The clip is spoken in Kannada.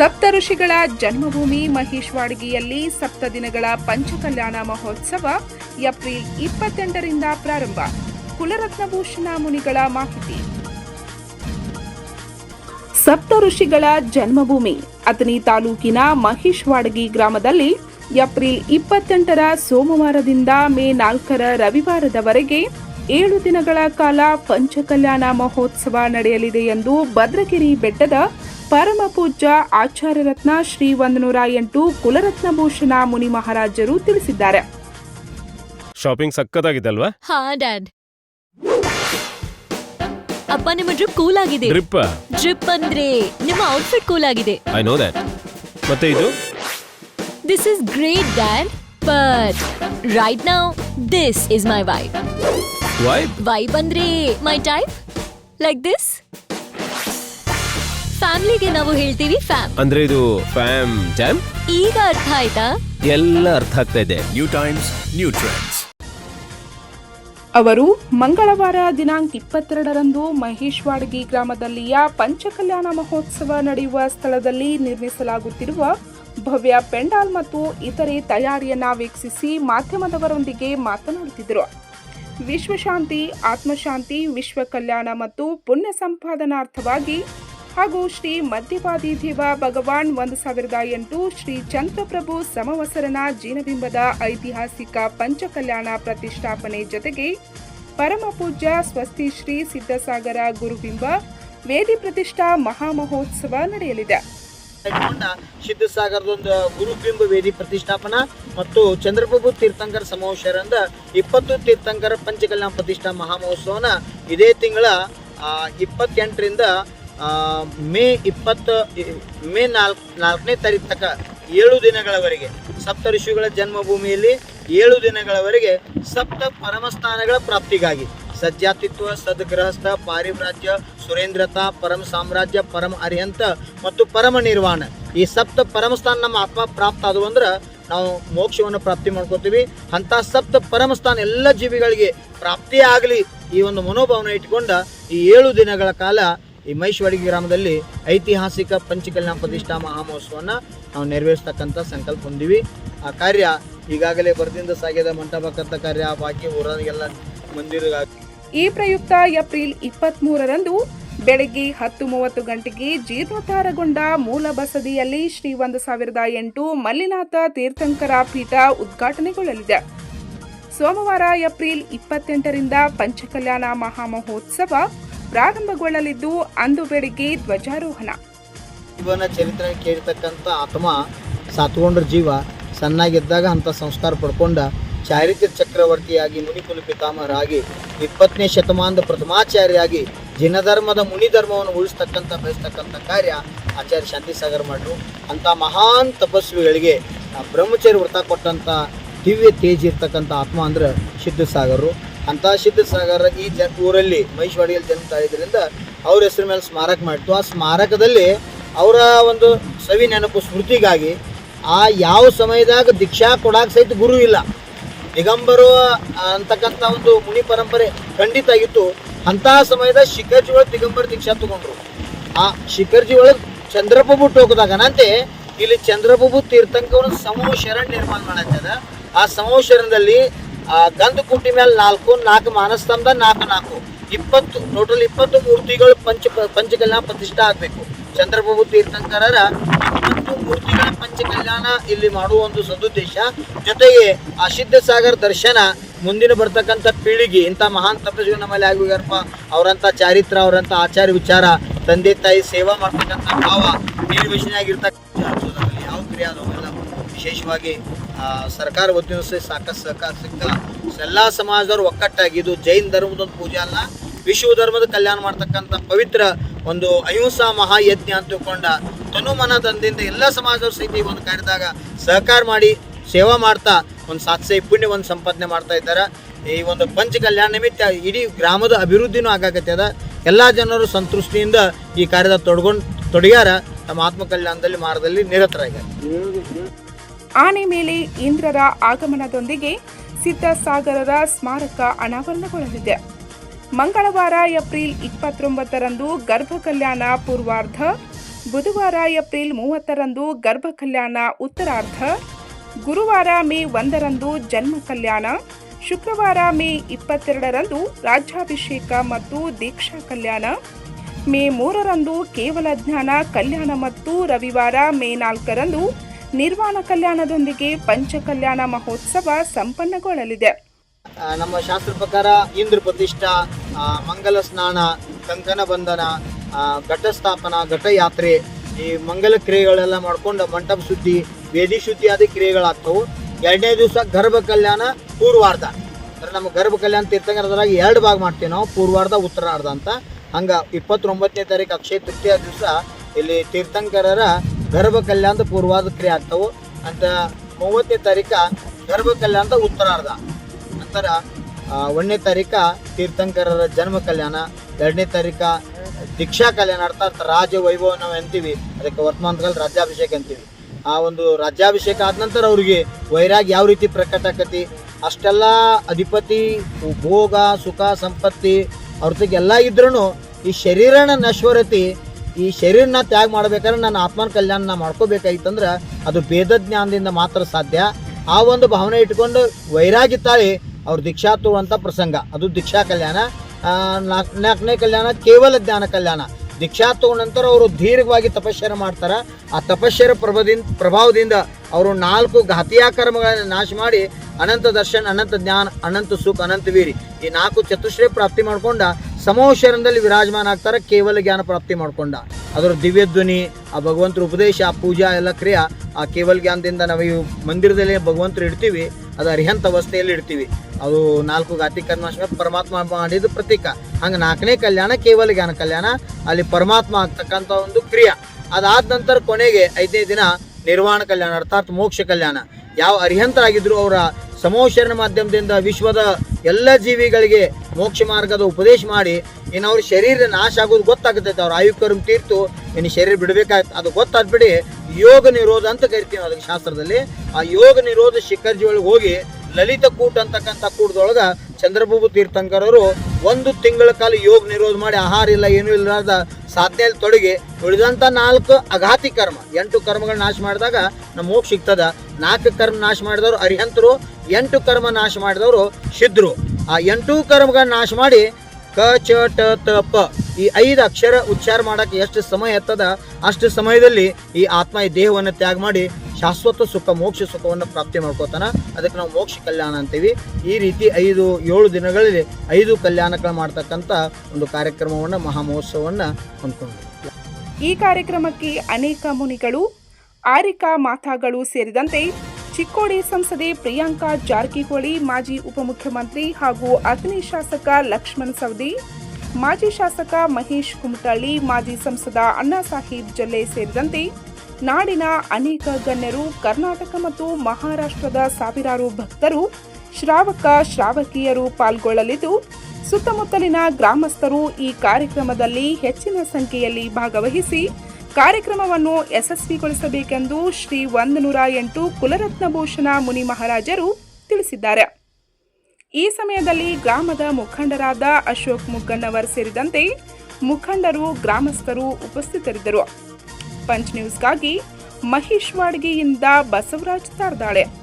ಸಪ್ತ ಋಷಿಗಳ ಜನ್ಮಭೂಮಿ ಮಹೇಶ್ವಾಡಗಿಯಲ್ಲಿ ಸಪ್ತ ದಿನಗಳ ಪಂಚಕಲ್ಯಾಣ ಮಹೋತ್ಸವ ಏಪ್ರಿಲ್ ಇಪ್ಪತ್ತೆಂಟರಿಂದ ಪ್ರಾರಂಭ. ಕುಲರತ್ನಭೂಷಣ ಮುನಿಗಳ ಮಾಹಿತಿ. ಸಪ್ತ ಋಷಿಗಳ ಜನ್ಮಭೂಮಿ ಅತನಿ ತಾಲೂಕಿನ ಮಹೇಶ್ವಾಡಗಿ ಗ್ರಾಮದಲ್ಲಿ ಏಪ್ರಿಲ್ ಇಪ್ಪತ್ತೆಂಟರ ಸೋಮವಾರದಿಂದ ಮೇ ನಾಲ್ಕರ ರವಿವಾರದವರೆಗೆ ಏಳು ದಿನಗಳ ಕಾಲ ಪಂಚಕಲ್ಯಾಣ ಮಹೋತ್ಸವ ನಡೆಯಲಿದೆ ಎಂದು ಭದ್ರಗಿರಿ ಬೆಟ್ಟದ ಪರಮ ಪೂಜ್ಯ ಆಚಾರ್ಯ ರತ್ನ ಶ್ರೀ ಒಂದನೂರ ಎಂಟು ಕುಲರತ್ನಭೂಷಣ ಮುನಿ ಮಹಾರಾಜರು ತಿಳಿಸಿದ್ದಾರೆ. ಶಾಪಿಂಗ್ ಸಕ್ಕತ್ತಾಗಿದೆ ಅಲ್ವಾ ಹಾ ಡ್ಯಾಡ್. ಅಪ್ಪ ನಿಮ್ಮ ಡ್ರಿಪ್ ಕೂಲ್ ಆಗಿದೆ. ಡ್ರಿಪ್ ಡ್ರಿಪ್ ಅಂದ್ರೆ ನಿಮ್ಮ ಔಟ್ಫಿಟ್ ಕೂಲ್ ಆಗಿದೆ. ಐ ನೋ ದಟ್ ಮತ್ತೆ ಇದು? This is great dad. But right now this is my vibe vibe vibe ಅಂದ್ರೆ ಮೈ ಟೈಪ್ ಲೈಕ್ ದಿಸ್ ಫ್ಯಾಮಿಲಿಗೆ ನಾವು ಹೇಳ್ತೀವಿ ಫ್ಯಾಮ್. ಅಂದ್ರೆ ಇದು ಫ್ಯಾಮ್ ಜಾಮ್ ಈಗ ಅರ್ಥ ಆಯ್ತಾ? ಎಲ್ಲ ಅರ್ಥ ಆಗ್ತಾ ಇದೆ. ನ್ಯೂ ಟೈಮ್ಸ್ ನ್ಯೂ ಟ್ರೆಂಡ್ಸ್ ಅವರು ಮಂಗಳವಾರ ದಿನಾಂಕ ಇಪ್ಪತ್ತೆರಡರಂದು ಮಹೇಶ್ವಾಡಗಿ ಗ್ರಾಮದಲ್ಲಿಯ ಪಂಚಕಲ್ಯಾಣ ಮಹೋತ್ಸವ ನಡೆಯುವ ಸ್ಥಳದಲ್ಲಿ ನಿರ್ಮಿಸಲಾಗುತ್ತಿರುವ ಭವ್ಯ ಪೆಂಡಾಲ್ ಮತ್ತು ಇತರೆ ತಯಾರಿಯನ್ನ ವೀಕ್ಷಿಸಿ ಮಾಧ್ಯಮದವರೊಂದಿಗೆ ಮಾತನಾಡುತ್ತಿದ್ದರು. ವಿಶ್ವಶಾಂತಿ ಆತ್ಮಶಾಂತಿ ವಿಶ್ವ ಕಲ್ಯಾಣ ಮತ್ತು ಪುಣ್ಯ ಸಂಪಾದನಾರ್ಥವಾಗಿ ಹಾಗೂ ಶ್ರೀ ಮಧ್ಯಪಾದಿ ದೇವ ಭಗವಾನ್ ಒಂದು ಸಾವಿರದ ಎಂಟು ಶ್ರೀ ಚಂದ್ರಪ್ರಭು ಸಮವಸರನ ಜೀನಬಿಂಬದ ಐತಿಹಾಸಿಕ ಪಂಚಕಲ್ಯಾಣ ಪ್ರತಿಷ್ಠಾಪನೆ ಜೊತೆಗೆ ಪರಮ ಪೂಜ್ಯ ಸ್ವಸ್ತಿ ಶ್ರೀ ಸಿದ್ದಸಾಗರ ಗುರುಬಿಂಬ ವೇದಿ ಪ್ರತಿಷ್ಠಾ ಮಹಾಮಹೋತ್ಸವ ನಡೆಯಲಿದೆ. ಸಿದ್ದಸಾಗರದೊಂದು ಗುರುಬಿಂಬ ವೇದಿ ಪ್ರತಿಷ್ಠಾಪನಾ ಮತ್ತು ಚಂದ್ರಪ್ರಭು ತೀರ್ಥಂಕರ ಸಮಾವೇಶರಿಂದ ಇಪ್ಪತ್ತು ತೀರ್ಥಂಕರ ಪಂಚಕಲ್ಯಾಣ ಪ್ರತಿಷ್ಠಾ ಮಹಾಮಹೋತ್ಸವನ ಇದೇ ತಿಂಗಳ ಇಪ್ಪತ್ತೆಂಟರಿಂದ ಮೇ ಇಪ್ಪತ್ತು ಮೇ ನಾಲ್ಕು, ನಾಲ್ಕನೇ ತಾರೀಕು ತನಕ ಏಳು ದಿನಗಳವರೆಗೆ ಸಪ್ತ ಋಷಿಗಳ ಜನ್ಮಭೂಮಿಯಲ್ಲಿ ಏಳು ದಿನಗಳವರೆಗೆ ಸಪ್ತ ಪರಮಸ್ಥಾನಗಳ ಪ್ರಾಪ್ತಿಗಾಗಿ ಸಜ್ಜಾತಿತ್ವ ಸದ್ಗೃಹಸ್ಥ, ಪಾರಿವ್ರಾಜ್ಯ, ಸುರೇಂದ್ರತಾ, ಪರಮ ಸಾಮ್ರಾಜ್ಯ, ಪರಮ ಅರಿಹಂತ ಮತ್ತು ಪರಮ ನಿರ್ವಾಣ ಈ ಸಪ್ತ ಪರಮಸ್ಥಾನ ನಮ್ಮ ಆತ್ಮ ಪ್ರಾಪ್ತ ಆದವು ಅಂದ್ರೆ ನಾವು ಮೋಕ್ಷವನ್ನು ಪ್ರಾಪ್ತಿ ಮಾಡ್ಕೋತೀವಿ. ಅಂತ ಸಪ್ತ ಪರಮಸ್ಥಾನ ಎಲ್ಲ ಜೀವಿಗಳಿಗೆ ಪ್ರಾಪ್ತಿ ಆಗಲಿ ಈ ಒಂದು ಮನೋಭಾವನೆ ಇಟ್ಕೊಂಡ ಈ ಏಳು ದಿನಗಳ ಕಾಲ ಈ ಮೈಶ್ವಡಿಗೆ ಗ್ರಾಮದಲ್ಲಿ ಐತಿಹಾಸಿಕ ಪಂಚಕಲ್ಯಾಣ ಪ್ರತಿಷ್ಠಾ ಮಹಾಮಹೋತ್ಸವವನ್ನು ನಾವು ನೆರವೇರಿಸ್ತಕ್ಕಂಥ ಸಂಕಲ್ಪ ಹೊಂದಿವಿ. ಆ ಕಾರ್ಯ ಈಗಾಗಲೇ ಬರದಿಂದ ಸಾಗಿದ ಮಂಟಪ ಕಾರ್ಯ, ಬಾಕಿ ಊರಿಗೆಲ್ಲ ಮಂದಿರ ಈ ಪ್ರಯುಕ್ತ ಏಪ್ರಿಲ್ ಇಪ್ಪತ್ತ್ ಮೂರರಂದು ಬೆಳಗ್ಗೆ ಹತ್ತು ಮೂವತ್ತು ಗಂಟೆಗೆ ಜೀರ್ಣೋದ್ಧಾರಗೊಂಡ ಮೂಲ ಬಸದಿಯಲ್ಲಿ ಶ್ರೀ ಒಂದು ಸಾವಿರದ ಎಂಟು ಮಲ್ಲಿನಾಥ ತೀರ್ಥಂಕರ ಪೀಠ ಉದ್ಘಾಟನೆಗೊಳ್ಳಲಿದೆ. ಸೋಮವಾರ ಏಪ್ರಿಲ್ ಇಪ್ಪತ್ತೆಂಟರಿಂದ ಪಂಚಕಲ್ಯಾಣ ಮಹಾಮಹೋತ್ಸವ ಪ್ರಾರಂಭಗೊಳ್ಳಲಿದ್ದು ಅಂದು ಬೆಳಿಗ್ಗೆ ಧ್ವಜಾರೋಹಣ. ಜೀವನ ಚರಿತ್ರೆ ಕೇಳಿರ್ತಕ್ಕಂಥ ಆತ್ಮ ಸಾತ್ಕೊಂಡ್ರ ಜೀವ ಸಣ್ಣಾಗಿದ್ದಾಗ ಅಂತ ಸಂಸ್ಕಾರ ಪಡ್ಕೊಂಡ ಚಾರಿತ್ರ್ಯ ಚಕ್ರವರ್ತಿಯಾಗಿ ಮುನಿಕುಲ ಪಿತಾಮಹರಾಗಿ ಇಪ್ಪತ್ತನೇ ಶತಮಾನದ ಪ್ರಥಮಾಚಾರ್ಯಾಗಿ ಜಿನ ಧರ್ಮದ ಮುನಿ ಧರ್ಮವನ್ನು ಉಳಿಸ್ತಕ್ಕಂಥ ಬಯಸ್ತಕ್ಕಂಥ ಕಾರ್ಯ ಆಚಾರ್ಯ ಶಾಂತಿಸಾಗರ್ ಮಾಡ್ರು. ಅಂಥ ಮಹಾನ್ ತಪಸ್ವಿಗಳಿಗೆ ಬ್ರಹ್ಮಚರ್ಯ ವ್ರತ ಕೊಟ್ಟಂಥ ದಿವ್ಯ ತೇಜ್ ಇರ್ತಕ್ಕಂಥ ಆತ್ಮ ಅಂದ್ರೆ ಸಿದ್ಧಸಾಗರರು ಅಂಥ ಸಿದ್ಧಸಾಗರ ಈ ಜ ಊರಲ್ಲಿ ಮೈಶ್ವಾಡಿಯಲ್ಲಿ ಜನ್ಮ ತಾಳಿದ್ರಿಂದ ಅವ್ರ ಹೆಸರು ಮೇಲೆ ಸ್ಮಾರಕ ಮಾಡಿತು ಆ ಸ್ಮಾರಕದಲ್ಲಿ ಅವರ ಒಂದು ಸವಿ ನೆನಪು ಸ್ಮೃತಿಗಾಗಿ ಆ ಯಾವ ಸಮಯದಾಗ ದೀಕ್ಷಾ ಕೊಡಕ್ಕೆ ಸಹಿತ ಗುರು ಇಲ್ಲ. ದಿಗಂಬರು ಅಂತಕ್ಕಂಥ ಒಂದು ಮುನಿ ಪರಂಪರೆ ಖಂಡಿತ ಆಗಿತ್ತು ಅಂತಹ ಸಮಯದ ಶಿಖರ್ಜಿ ಒಳಗೆ ದಿಗಂಬರ ದೀಕ್ಷಾ ತಗೊಂಡ್ರು. ಆ ಶಿಖರ್ಜಿ ಒಳಗೆ ಚಂದ್ರಪ್ರಭು ಟೋಕದಾಗನಂತೆ ಇಲ್ಲಿ ಚಂದ್ರಪ್ರಭು ತೀರ್ಥಂಕವನ್ನು ಸಮೂಹ ಶರಣ್ ನಿರ್ಮಾಣ ಮಾಡತ್ತದ ಆ ಸಮೂಹ ಶರಣದಲ್ಲಿ ಆ ಗಂಧ ಕುಂಟಿ ಮೇಲೆ ನಾಲ್ಕು ನಾಲ್ಕು ಮಾನಸ್ತಂಭ ನಾಲ್ಕು ನಾಲ್ಕು. ಇಪ್ಪತ್ತು, ಟೋಟಲ್ ಇಪ್ಪತ್ತು ಮೂರ್ತಿಗಳು ಪಂಚ, ಪಂಚಕಲ್ಯಾಣ ಪ್ರತಿಷ್ಠೆ ಆಗಬೇಕು. ಚಂದ್ರಪ್ರಭು ತೀರ್ಥಂಕರರ ಇಪ್ಪತ್ತು ಮೂರ್ತಿಗಳ ಪಂಚಕಲ್ಯಾಣ ಇಲ್ಲಿ ಮಾಡುವ ಒಂದು ಸದುದ್ದೇಶ. ಜೊತೆಗೆ ಆ ಸಿದ್ಧ ಸಾಗರ ದರ್ಶನ ಮುಂದಿನ ಬರ್ತಕ್ಕಂಥ ಪೀಳಿಗೆ, ಇಂಥ ಮಹಾನ್ ತಪಸ್ವಿ ನಮ್ಮಲ್ಲಿ ಆಗಬೇಕಪ್ಪ. ಅವರಂಥ ಚಾರಿತ್ರ, ಅವರಂಥ ಆಚಾರ ವಿಚಾರ, ತಂದೆ, ತಾಯಿ ಸೇವಾ ಮಾಡ್ತಕ್ಕಂಥ ಭಾವ ನಿರ್ವಚನೆಯಾಗಿರ್ತಕ್ಕಂಥ ಯಾವ ಕ್ರಿಯೆ ಅವೆಲ್ಲ ವಿಶೇಷವಾಗಿ ಸರ್ಕಾರ ವತಿಯಿಂದ ಸಾಕಷ್ಟು ಸಹಕಾರ ಸಿಗ್ತಾ ಎಲ್ಲ ಸಮಾಜದವ್ರು ಒಕ್ಕಟ್ಟಾಗಿ ಇದು ಜೈನ್ ಧರ್ಮದ ಅಲ್ಲ. ವಿಶ್ವ ಧರ್ಮದ ಕಲ್ಯಾಣ ಮಾಡ್ತಕ್ಕಂಥ ಪವಿತ್ರ ಒಂದು ಅಹಿಂಸಾ ಮಹಾಯಜ್ಞ ಅಂತ ತಿಳ್ಕೊಂಡ ತನು ಮನ ತಂದೆಯಿಂದ ಎಲ್ಲ ಸಮಾಜದವರು ಸಹಿತ ಈ ಒಂದು ಕಾರ್ಯದಾಗ ಸಹಕಾರ ಮಾಡಿ, ಸೇವಾ ಮಾಡ್ತಾ ಒಂದು ಸಾತ್ಸೆ ಪುಣ್ಯ, ಒಂದು ಸಂಪಾದನೆ ಮಾಡ್ತಾ ಇದ್ದಾರೆ. ಈ ಒಂದು ಪಂಚ ಕಲ್ಯಾಣ ನಿಮಿತ್ತ ಇಡೀ ಗ್ರಾಮದ ಅಭಿವೃದ್ಧಿನೂ ಆಗಾಕತ್ತದ ಎಲ್ಲ ಜನರು ಸಂತೃಷ್ಟಿಯಿಂದ ಈ ಕಾರ್ಯದ ತೊಡ್ಕೊಂಡು ತೊಡಗ್ಯಾರ. ತಮ್ಮ ಆತ್ಮ ಕಲ್ಯಾಣದಲ್ಲಿ ಮಾರ್ಗದಲ್ಲಿ ನಿರತರಾಗ್ಯಾರ. ಆನೆ ಮೇಲೆ ಇಂದ್ರರ ಆಗಮನದೊಂದಿಗೆ ಸಿದ್ದಸಾಗರರ ಸ್ಮಾರಕ ಅನಾವರಣಗೊಳ್ಳಲಿದೆ. ಮಂಗಳವಾರ ಏಪ್ರಿಲ್ ಇಪ್ಪತ್ತೊಂಬತ್ತರಂದು ಗರ್ಭ ಕಲ್ಯಾಣ ಪೂರ್ವಾರ್ಧ, ಬುಧವಾರ ಏಪ್ರಿಲ್ ಮೂವತ್ತರಂದು ಗರ್ಭ ಕಲ್ಯಾಣ ಉತ್ತರಾರ್ಧ, ಗುರುವಾರ ಮೇ ಒಂದರಂದು ಜನ್ಮ ಕಲ್ಯಾಣ ಶುಕ್ರವಾರ ಮೇ ಇಪ್ಪತ್ತೆರಡರಂದು ರಾಜ್ಯಾಭಿಷೇಕ ಮತ್ತು ದೀಕ್ಷಾ ಕಲ್ಯಾಣ, ಮೇ ಮೂರರಂದು ಕೇವಲ ಜ್ಞಾನ, ಕಲ್ಯಾಣ ಮತ್ತು ರವಿವಾರ ಮೇ ನಾಲ್ಕರಂದು ನಿರ್ವಾಣ ಕಲ್ಯಾಣದೊಂದಿಗೆ ಪಂಚ ಕಲ್ಯಾಣ ಮಹೋತ್ಸವ ಸಂಪನ್ನಗೊಳ್ಳಲಿದೆ. ನಮ್ಮ ಶಾಸ್ತ್ರ ಪ್ರಕಾರ ಇಂದ್ರ ಪ್ರತಿಷ್ಠಾ ಮಂಗಲ ಸ್ನಾನ, ಕಂಕಣ ಬಂಧನ ಘಟಸ್ಥಾಪನ ಘಟಯಾತ್ರೆ ಈ ಮಂಗಲ ಕ್ರಿಯೆಗಳೆಲ್ಲ ಮಾಡ್ಕೊಂಡು ಮಂಟಪ ಶುದ್ಧಿ, ವೇದಿ ಶುದ್ಧಿ ಆದ ಕ್ರಿಯೆಗಳಾಗ್ತವು. ಎರಡನೇ ದಿವಸ ಗರ್ಭ ಕಲ್ಯಾಣ, ಪೂರ್ವಾರ್ಧ. ಅಂದ್ರೆ ನಮ್ಮ ಗರ್ಭ ಕಲ್ಯಾಣ ತೀರ್ಥಂಕರದ್ರಾಗ ಎರಡು ಭಾಗ ಮಾಡ್ತೀವಿ ನಾವು, ಪೂರ್ವಾರ್ಧ, ಉತ್ತರಾರ್ಧ ಅಂತ. ಹಂಗ ಇಪ್ಪತ್ತೊಂಬತ್ತನೇ ತಾರೀಕು ಅಕ್ಷಯ ತೃತೀಯ ದಿವಸ ಇಲ್ಲಿ ತೀರ್ಥಂಕರರ ಗರ್ಭ ಕಲ್ಯಾಣದ ಪೂರ್ವಾದ ಕ್ರಿಯೆ ಆಗ್ತಾವು. ಅಂತ ಮೂವತ್ತನೇ ತಾರೀಕ ಗರ್ಭ ಕಲ್ಯಾಣದ ಉತ್ತರಾರ್ಧ. ನಂತರ ಒಂದನೇ ತಾರೀಕ ತೀರ್ಥಂಕರರ ಜನ್ಮ ಕಲ್ಯಾಣ. ಎರಡನೇ ತಾರೀಕ ದೀಕ್ಷಾ ಕಲ್ಯಾಣ. ಅರ್ಥ ರಾಜ ವೈಭವ ನಾವು ಎಂತೀವಿ ಅದಕ್ಕೆ ವರ್ತಮಾನದಲ್ಲಿ ರಾಜ್ಯಾಭಿಷೇಕ ಅಂತೀವಿ. ಆ ಒಂದು ರಾಜ್ಯಾಭಿಷೇಕ ಆದ ನಂತರ ಅವ್ರಿಗೆ ವೈರಾಗ್ ಯಾವ ರೀತಿ ಪ್ರಕಟ ಆಕತಿ? ಅಷ್ಟೆಲ್ಲ ಅಧಿಪತಿ, ಭೋಗ, ಸುಖ, ಸಂಪತ್ತಿ, ಅವ್ರ ಎಲ್ಲ ಇದ್ರೂ ಈ ಶರೀರನ ನಶ್ವರತಿ ಈ ಶರೀರನ ತ್ಯಾಗ ಮಾಡ್ಬೇಕಾದ್ರೆ ನನ್ನ ಆತ್ಮನ ಕಲ್ಯಾಣ ನಾ ಮಾಡ್ಕೋಬೇಕಾಗಿತ್ತಂದ್ರೆ ಅದು ಭೇದ ಜ್ಞಾನದಿಂದ ಮಾತ್ರ ಸಾಧ್ಯ. ಆ ಒಂದು ಭಾವನೆ ಇಟ್ಕೊಂಡು ವೈರಾಗಿ ತಾಳಿ ಅವ್ರು ದೀಕ್ಷಾ ತಗೊಳ್ಳೋಂಥ ಪ್ರಸಂಗ. ಅದು ದೀಕ್ಷಾ ಕಲ್ಯಾಣ. ನಾಲ್ಕನೇ ಕಲ್ಯಾಣ ಕೇವಲ ಜ್ಞಾನ ಕಲ್ಯಾಣ. ದೀಕ್ಷಾ ತಗೊಂಡ ನಂತರ ಅವರು ದೀರ್ಘವಾಗಿ ತಪಶ್ಚರ್ಯ ಮಾಡ್ತಾರೆ. ಆ ತಪಶ್ಯರ ಪ್ರಭದಿಂದ ಪ್ರಭಾವದಿಂದ ಅವರು ನಾಲ್ಕು ಘಾತಿಯ ಕರ್ಮಗಳನ್ನು ನಾಶ ಮಾಡಿ ಅನಂತ ದರ್ಶನ್, ಅನಂತ ಜ್ಞಾನ, ಅನಂತ ಸುಖ, ಅನಂತ ವೀರಿ ಈ ನಾಲ್ಕು ಚತುಶ್ರೇ ಪ್ರಾಪ್ತಿ ಮಾಡ್ಕೊಂಡ ಸಮೋಶರಣದಲ್ಲಿ ವಿರಾಜಮಾನ ಆಗ್ತಾರೆ, ಕೇವಲ ಜ್ಞಾನ ಪ್ರಾಪ್ತಿ ಮಾಡಿಕೊಂಡ. ಅದರ ದಿವ್ಯ ಧ್ವನಿ, ಆ ಭಗವಂತರ ಉಪದೇಶ, ಆ ಪೂಜಾ ಎಲ್ಲ ಕ್ರಿಯಾ, ಆ ಕೇವಲ ಜ್ಞಾನದಿಂದ ನಾವು ಈ ಮಂದಿರದಲ್ಲಿ ಭಗವಂತರು ಇಡ್ತೀವಿ, ಅದು ಅರಿಹಂತ ಅವಸ್ಥೆಯಲ್ಲಿ ಇಡ್ತೀವಿ. ಅದು ನಾಲ್ಕು ಗಾತಿ ಕರ್ಮಾಶ್ರಮ ಪರಮಾತ್ಮ ಮಾಡಿದ ಪ್ರತೀಕ. ಹಂಗೆ ನಾಲ್ಕನೇ ಕಲ್ಯಾಣ ಕೇವಲ ಜ್ಞಾನ ಕಲ್ಯಾಣ, ಅಲ್ಲಿ ಪರಮಾತ್ಮ ಆಗ್ತಕ್ಕಂಥ ಒಂದು ಕ್ರಿಯೆ. ಅದಾದ ನಂತರ ಕೊನೆಗೆ ಐದನೇ ದಿನ ನಿರ್ವಾಣ ಕಲ್ಯಾಣ, ಅರ್ಥಾತ್ ಮೋಕ್ಷ ಕಲ್ಯಾಣ. ಯಾವ ಅರಿಹಂತರಾಗಿದ್ರು ಅವರ ಸಮೋಶರಣ ಮಾಧ್ಯಮದಿಂದ ವಿಶ್ವದ ಎಲ್ಲ ಜೀವಿಗಳಿಗೆ ಮೋಕ್ಷ ಮಾರ್ಗದ ಉಪದೇಶ ಮಾಡಿ, ಇನ್ನು ಅವ್ರ ಶರೀರ ನಾಶ ಆಗೋದು ಗೊತ್ತಾಗುತ್ತೆ. ಅವ್ರ ಆಯು ಕರ್ಮ ತೀರ್ತು, ಇನ್ನು ಶರೀರ ಬಿಡಬೇಕಾಯ್ತು. ಅದು ಗೊತ್ತಾದ್ಬಿಡಿ, ಯೋಗ ನಿರೋಧ ಅಂತ ಕರಿತೀವಿ ಅದಕ್ಕೆ ಶಾಸ್ತ್ರದಲ್ಲಿ. ಆ ಯೋಗ ನಿರೋಧ ಶಿಖರ್ಜಿ ಒಳಗೆ ಹೋಗಿ, ಲಲಿತ ಕೂಟ ಅಂತಕ್ಕಂಥ ಕೂಟದೊಳಗೆ ಚಂದ್ರಬಾಬು ತೀರ್ಥಂಕರರು ಒಂದು ತಿಂಗಳ ಕಾಲ ಯೋಗ ನಿರೋಧ ಮಾಡಿ ಆಹಾರ ಇಲ್ಲ, ಏನೂ ಇಲ್ಲದ ಸಾಧನೆಯಲ್ಲಿ ತೊಡಗಿ ಉಳಿದಂಥ ನಾಲ್ಕು ಅಘಾತಿ ಕರ್ಮ. ಎಂಟು ಕರ್ಮಗಳ ನಾಶ ಮಾಡಿದಾಗ ನಮ್ಮ ಮೋಕ್ಷ ಸಿಗ್ತದ. ನಾಲ್ಕು ಕರ್ಮ ನಾಶ ಮಾಡಿದವರು ಅರಿಹಂತರು, ಎಂಟು ಕರ್ಮ ನಾಶ ಮಾಡಿದವರು ಸಿದ್ಧರು ಆ ಎಂಟು ಕರ್ಮಗಳ ನಾಶ ಮಾಡಿ ಕ, ಚ, ಟ, ತ, ಪ ಈ ಐದು ಅಕ್ಷರ ಉಚ್ಚಾರ ಮಾಡಕ್ಕೆ ಎಷ್ಟು ಸಮಯ ಎತ್ತದ, ಅಷ್ಟು ಸಮಯದಲ್ಲಿ ಈ ಆತ್ಮ ಈ ದೇಹವನ್ನು ತ್ಯಾಗ ಮಾಡಿ ಶಾಶ್ವತ ಸುಖ, ಮೋಕ್ಷ ಸುಖವನ್ನು ಪ್ರಾಪ್ತಿ ಮಾಡ್ಕೋತಾನ. ಅದಕ್ಕೆ ನಾವು ಮೋಕ್ಷ ಕಲ್ಯಾಣ ಅಂತೀವಿ. ಈ ರೀತಿ ಐದು, ಏಳು ದಿನಗಳಲ್ಲಿ ಐದು ಕಲ್ಯಾಣಗಳು ಮಾಡ್ತಕ್ಕಂಥ ಒಂದು ಕಾರ್ಯಕ್ರಮವನ್ನು, ಮಹಾಮಹೋತ್ಸವವನ್ನು ಹೊಂದ್ಕೊಂಡು ಈ ಕಾರ್ಯಕ್ರಮಕ್ಕೆ ಅನೇಕ ಮುನಿಗಳು, ಆರಿಕಾ ಮಾತಾಗಳು ಸೇರಿದಂತೆ ಚಿಕ್ಕೋಡಿ ಸಂಸದೆ ಪ್ರಿಯಾಂಕಾ ಜಾರಕಿಹೊಳಿ, ಮಾಜಿ ಉಪಮುಖ್ಯಮಂತ್ರಿ ಹಾಗೂ ಅಗ್ನಿ ಶಾಸಕ ಲಕ್ಷ್ಮಣ್ ಸವದಿ, ಮಾಜಿ ಶಾಸಕ ಮಹೇಶ್ ಕುಮಟಳ್ಳಿ, ಮಾಜಿ ಸಂಸದ ಅಣ್ಣಾ ಸಾಹೇಬ್ ಜಲ್ಲೆ ಸೇರಿದಂತೆ ನಾಡಿನ ಅನೇಕ ಗಣ್ಯರು ಕರ್ನಾಟಕ ಮತ್ತು ಮಹಾರಾಷ್ಟ್ರದ ಸಾವಿರಾರು ಭಕ್ತರು ಶ್ರಾವಕ ಶ್ರಾವಕಿಯರು ಪಾಲ್ಗೊಳ್ಳಲಿದ್ದು, ಸುತ್ತಮುತ್ತಲಿನ ಗ್ರಾಮಸ್ಥರು ಈ ಕಾರ್ಯಕ್ರಮದಲ್ಲಿ ಹೆಚ್ಚಿನ ಸಂಖ್ಯೆಯಲ್ಲಿ ಭಾಗವಹಿಸಿ ಕಾರ್ಯಕ್ರಮವನ್ನು ಯಶಸ್ವಿಗೊಳಿಸಬೇಕೆಂದು ಶ್ರೀ ಒಂದನೂರ ಎಂಟು ಕುಲರತ್ನಭೂಷಣ ಮುನಿ ಮಹಾರಾಜರು ತಿಳಿಸಿದ್ದಾರೆ. ಈ ಸಮಯದಲ್ಲಿ ಗ್ರಾಮದ ಮುಖಂಡರಾದ ಅಶೋಕ್ ಮುಗ್ಗಣ್ಣವರ್ ಸೇರಿದಂತೆ ಮುಖಂಡರು, ಗ್ರಾಮಸ್ಥರು ಉಪಸ್ಥಿತರಿದ್ದರು. ಪಂಚ್ ನ್ಯೂಸ್ಗಾಗಿ ಮಹೇಶ್ ವಾಡ್ಗಿಯಿಂದ ಬಸವರಾಜ್ ತಾರ್ದಾಳೆ.